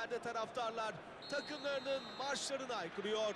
tribünlerde taraftarlar takımlarının marşlarını aykırıyor.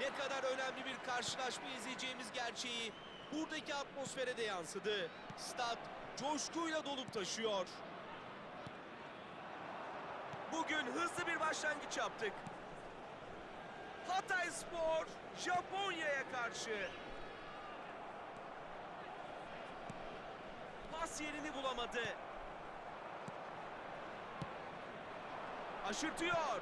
Ne kadar önemli bir karşılaşma izleyeceğimiz gerçeği buradaki atmosfere de yansıdı. Stat coşkuyla dolup taşıyor. Bugün hızlı bir başlangıç yaptık. Hatay Spor Japonya'ya karşı. Pas yerini bulamadı. Aşırtıyor.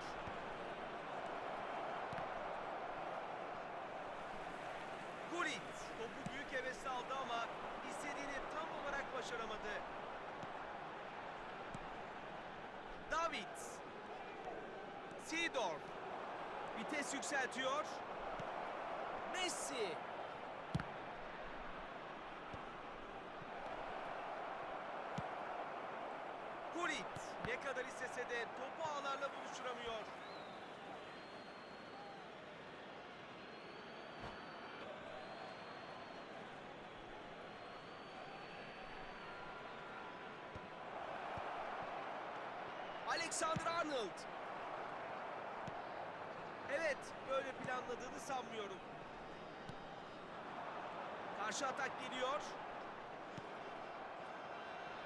Gullit topu büyük hevesle aldı ama istediğini tam olarak başaramadı. David. Seedorf. Vites yükseltiyor. Messi. Gullit ne kadar istese de topu ağlarla buluşturamıyor. Alexander Arnold. Evet, böyle planladığını sanmıyorum. Karşı atak geliyor.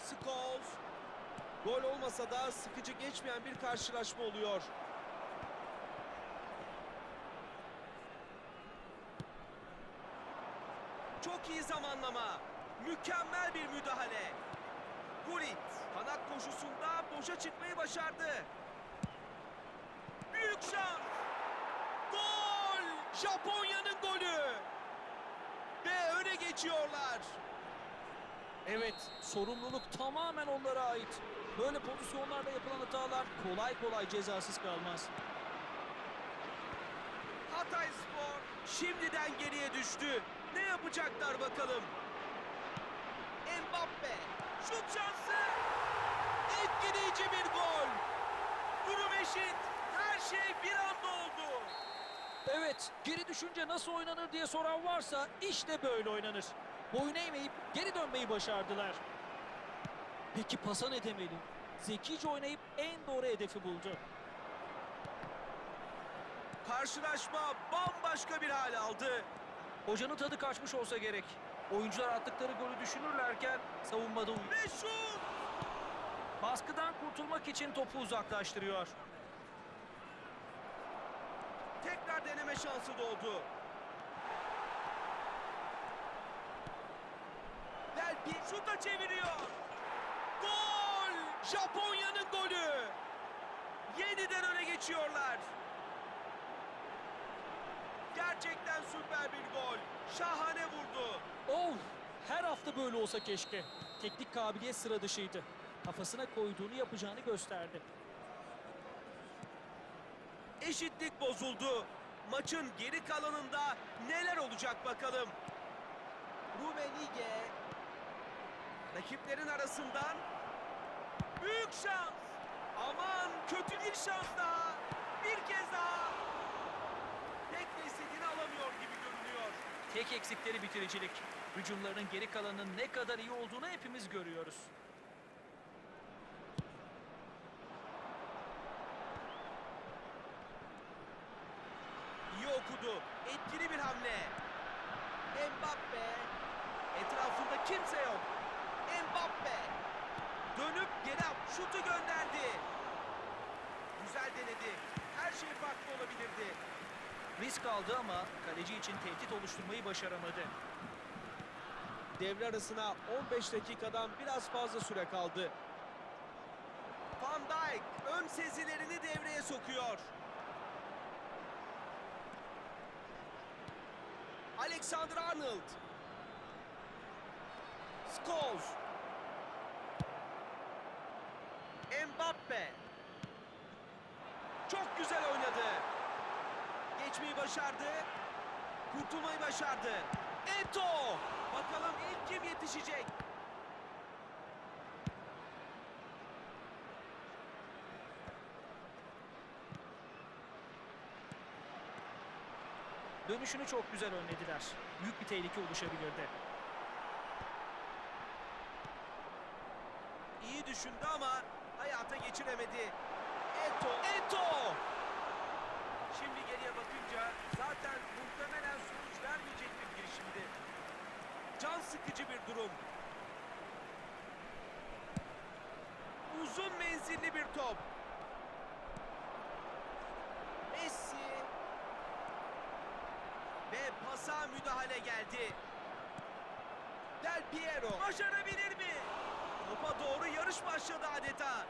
Scholes. Gol olmasa da sıkıcı geçmeyen bir karşılaşma oluyor. Çok iyi zamanlama. Mükemmel bir müdahale. Gullit kanat koşusunda boşa çıkmayı başardı. Büyük şans. Gol! Japonya'nın golü. Ve öne geçiyorlar. Evet, sorumluluk tamamen onlara ait. Böyle pozisyonlarda yapılan hatalar kolay kolay cezasız kalmaz. Hatay Spor şimdiden geriye düştü. Ne yapacaklar bakalım? Mbappe şut şansı. Etkileyici bir gol. Durum eşit. Her şey bir anda oldu. Evet, geri düşünce nasıl oynanır diye soran varsa işte böyle oynanır. Boyun eğmeyip geri dönmeyi başardılar. Peki pasa ne demeli? Zekice oynayıp en doğru hedefi buldu. Karşılaşma bambaşka bir hal aldı. Hocanın tadı kaçmış olsa gerek. Oyuncular attıkları golü düşünürlerken savunmada uyuyor. Ve şut. Baskıdan kurtulmak için topu uzaklaştırıyor. Tekrar deneme şansı doğdu. Delpi şuta çeviriyor. Gol! Japonya'nın golü. Yeniden öne geçiyorlar. Gerçekten süper bir gol. Şahane vurdu. Of! Her hafta böyle olsa keşke. Teknik kabiliyet sıra dışıydı. Kafasına koyduğunu yapacağını gösterdi. Eşitlik bozuldu. Maçın geri kalanında neler olacak bakalım. Rumenige rakiplerin arasından büyük şans. Aman kötü bir şans daha. Bir kez daha. Pek de istediğini alamıyor gibi görünüyor. Tek eksikleri bitiricilik. Hücumlarının geri kalanının ne kadar iyi olduğunu hepimiz görüyoruz. İyi okudu. Etkili bir hamle. Mbappe. Etrafında kimse yok. Mbappe. Dönüp geri at- şutu gönderdi. Güzel denedi. Her şey farklı olabilirdi. Risk aldı ama kaleci için tehdit oluşturmayı başaramadı. Devre arasına 15 dakikadan biraz fazla süre kaldı. Van Dijk ön sezilerini devreye sokuyor. Alexander Arnold. Scholes. Mbappe. Çok güzel oynadı. Geçmeyi başardı. Kurtulmayı başardı. Eto. Bakalım ilk kim yetişecek? Dönüşünü çok güzel önlediler. Büyük bir tehlike oluşabilirdi. İyi düşündü ama hayata geçiremedi. Eto. Eto! Şimdi geriye bakınca zaten muhtemelen sonuç vermeyecek bir girişimdi. Can sıkıcı bir durum. Uzun menzilli bir top. Messi. Ve pasa müdahale geldi. Del Piero başarabilir mi? Topa doğru yarış başladı adeta.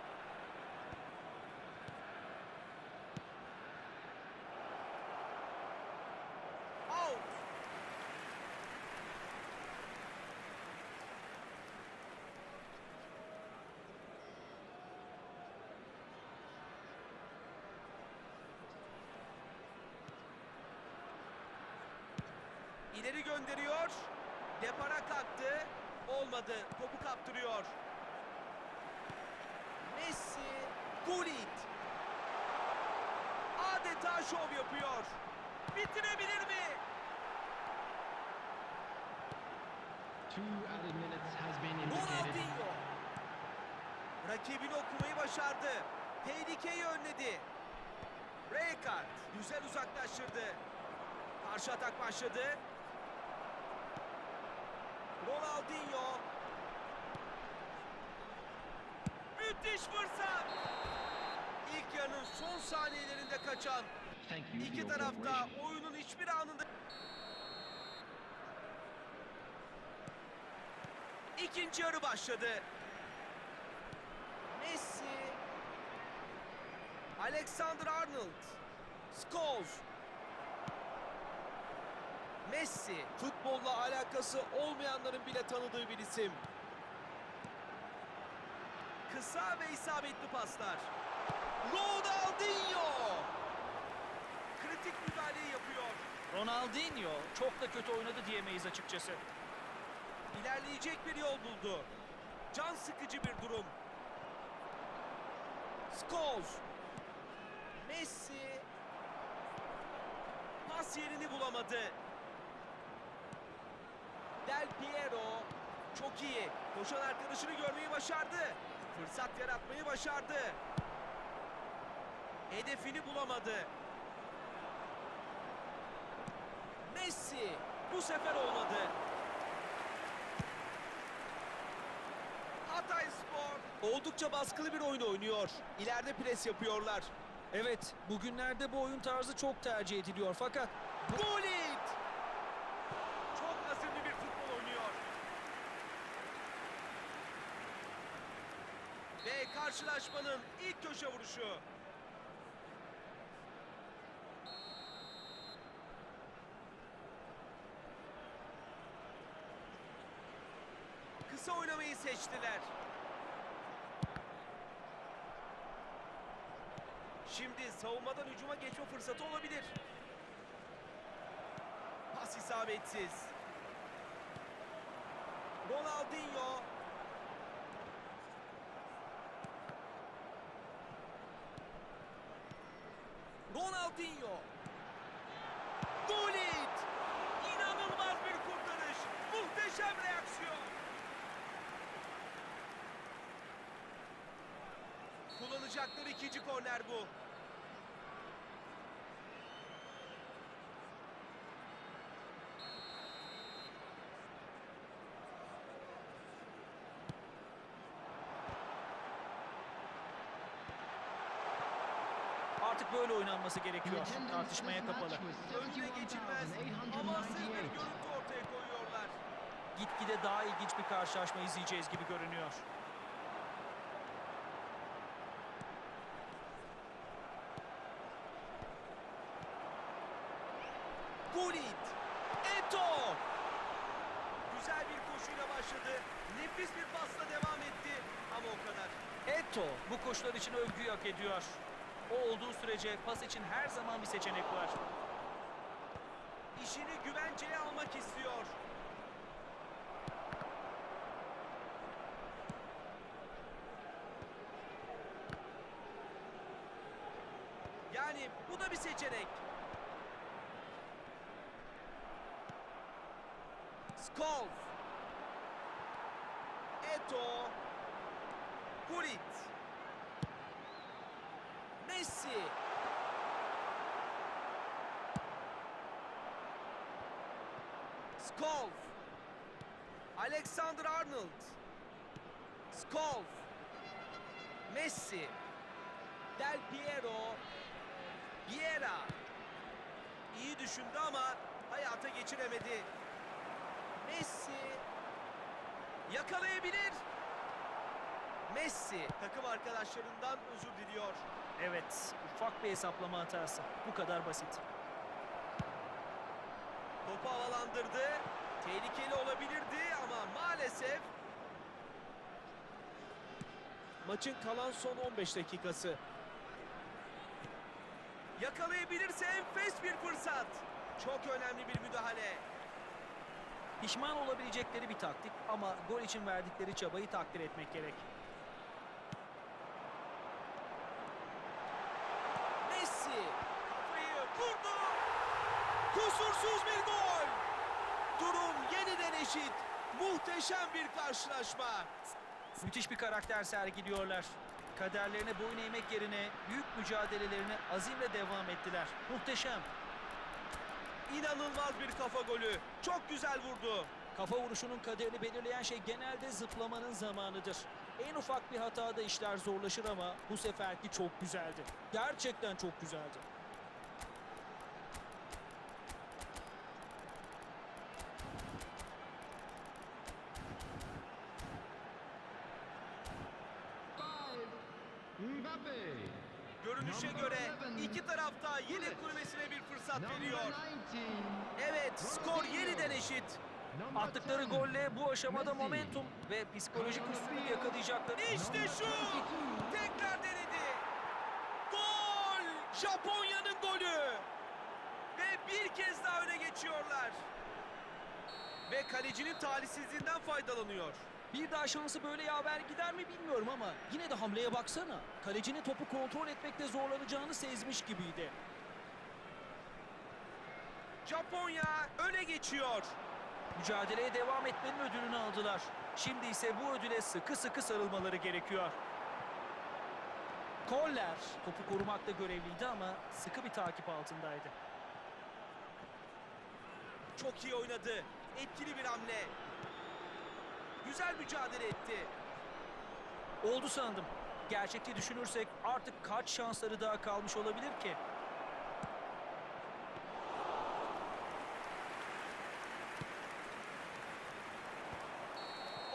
İleri gönderiyor. Depara kalktı. Olmadı. Topu kaptırıyor. Messi. Gullit. Adeta şov yapıyor. Bitirebilir mi? Ronaldinho. Rakibini okumayı başardı. Tehlikeyi önledi. Rijkaard güzel uzaklaştırdı. Karşı atak başladı. Ronaldinho. Müthiş fırsat. İlk yarının son saniyelerinde kaçan iki tarafta oyunun hiçbir anında İkinci yarı başladı. Messi. Alexander Arnold. Scholes. Messi. Futbolla alakası olmayanların bile tanıdığı bir isim. Kısa ve isabetli paslar. Ronaldinho. Kritik müdahaleyi yapıyor. Ronaldinho çok da kötü oynadı diyemeyiz açıkçası. İlerleyecek bir yol buldu. Can sıkıcı bir durum. Scholes. Messi. Pas yerini bulamadı. Del Piero. Çok iyi. Koşan arkadaşını görmeyi başardı. Fırsat yaratmayı başardı. Hedefini bulamadı. Messi. Bu sefer olmadı. Hatay Spor oldukça baskılı bir oyun oynuyor. İleride pres yapıyorlar. Evet, bugünlerde bu oyun tarzı çok tercih ediliyor fakat Gullit! Çok azimli bir futbol oynuyor. Ve karşılaşmanın ilk köşe vuruşu. Kısa oynamayı seçtiler. Şimdi savunmadan hücuma geçme fırsatı olabilir. Pas isabetsiz. Ronaldinho. Ronaldinho. Gullit. İnanılmaz bir kurtarış. Muhteşem reaksiyon. Kullanacakları ikinci korner bu. artık böyle oynanması gerekiyor. Tartışmaya kapalı. Önüne geçilmez, amansız bir 71,898. görüntü ortaya koyuyorlar. Gitgide daha ilginç bir karşılaşma izleyeceğiz gibi görünüyor. Gullit. Eto. Güzel bir koşuyla başladı. Nefis bir pasla devam etti. Ama o kadar. Eto bu koşular için övgüyü hak ediyor. O olduğu sürece pas için her zaman bir seçenek var. İşini güvenceye almak istiyor. Yani bu da bir seçenek. Scholes. Eto. Gullit. Skolf. Alexander Arnold. Skolf. Messi. Del Piero. Vieira. İyi düşündü ama hayata geçiremedi. Messi. Yakalayabilir. Messi takım arkadaşlarından özür diliyor. Evet, ufak bir hesaplama hatası. Bu kadar basit. Topu havalandırdı. Tehlikeli olabilirdi ama maalesef maçın kalan son 15 dakikası. Yakalayabilirse enfes bir fırsat. Çok önemli bir müdahale. Pişman olabilecekleri bir taktik ama gol için verdikleri çabayı takdir etmek gerek. Messi kafayı vurdu. Kusursuz bir gol. Durum yeniden eşit. Muhteşem bir karşılaşma. Müthiş bir karakter sergiliyorlar. Kaderlerine boyun eğmek yerine büyük mücadelelerine azimle devam ettiler. Muhteşem. İnanılmaz bir kafa golü. Çok güzel vurdu. Kafa vuruşunun kaderini belirleyen şey genelde zıplamanın zamanıdır. En ufak bir hatada işler zorlaşır ama bu seferki çok güzeldi. Gerçekten çok güzeldi. Mbappe. Görünüşe göre iki tarafta yedek kulübesine bir fırsat veriyor. 19. Evet skor yeniden eşit. Attıkları 10. golle bu aşamada momentum ve psikolojik üstünlüğü yakalayacaklar. İşte şu. Tekrar denedi. Gol! Japonya'nın golü. Ve bir kez daha öne geçiyorlar. Ve kalecinin talihsizliğinden faydalanıyor. Bir daha şansı böyle yaver gider mi bilmiyorum ama yine de hamleye baksana. Kalecinin topu kontrol etmekte zorlanacağını sezmiş gibiydi. Japonya öne geçiyor. Mücadeleye devam etmenin ödülünü aldılar. Şimdi ise bu ödüle sıkı sıkı sarılmaları gerekiyor. Koller topu korumakta görevliydi ama sıkı bir takip altındaydı. Çok iyi oynadı. Etkili bir hamle. Güzel mücadele etti. Oldu sandım. Gerçekçi düşünürsek artık kaç şansları daha kalmış olabilir ki?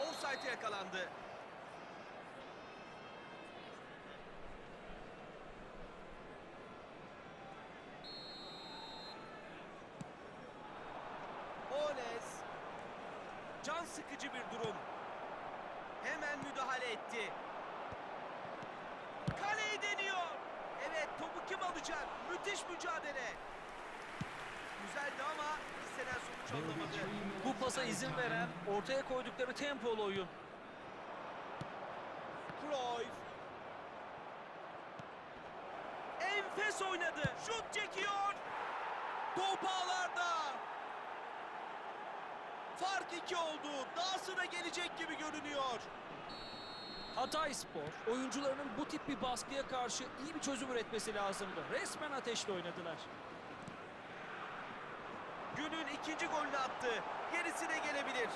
Offside'e yakalandı. Can sıkıcı bir durum. Hemen müdahale etti. Kaleyi deniyor. Evet topu kim alacak? Müthiş mücadele. Güzeldi ama istenen sonuç alınamadı. Bu pasa izin veren ortaya koydukları tempolu oyun. Cruyff. Enfes oynadı. Şut çekiyor. Top ağlarda. Fark iki oldu. Dahası da gelecek gibi görünüyor. Hatay Spor oyuncularının bu tip bir baskıya karşı iyi bir çözüm üretmesi lazımdı. Resmen ateşle oynadılar. Günün ikinci golünü attı. Gerisi de gelebilir.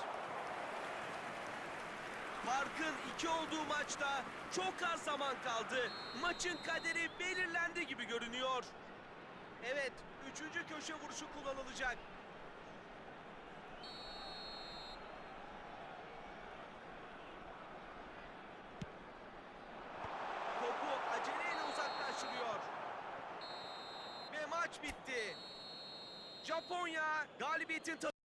Farkın iki olduğu maçta çok az zaman kaldı. Maçın kaderi belirlendi gibi görünüyor. Evet, üçüncü köşe vuruşu kullanılacak. Topu aceleyle uzaklaştırıyor. Ve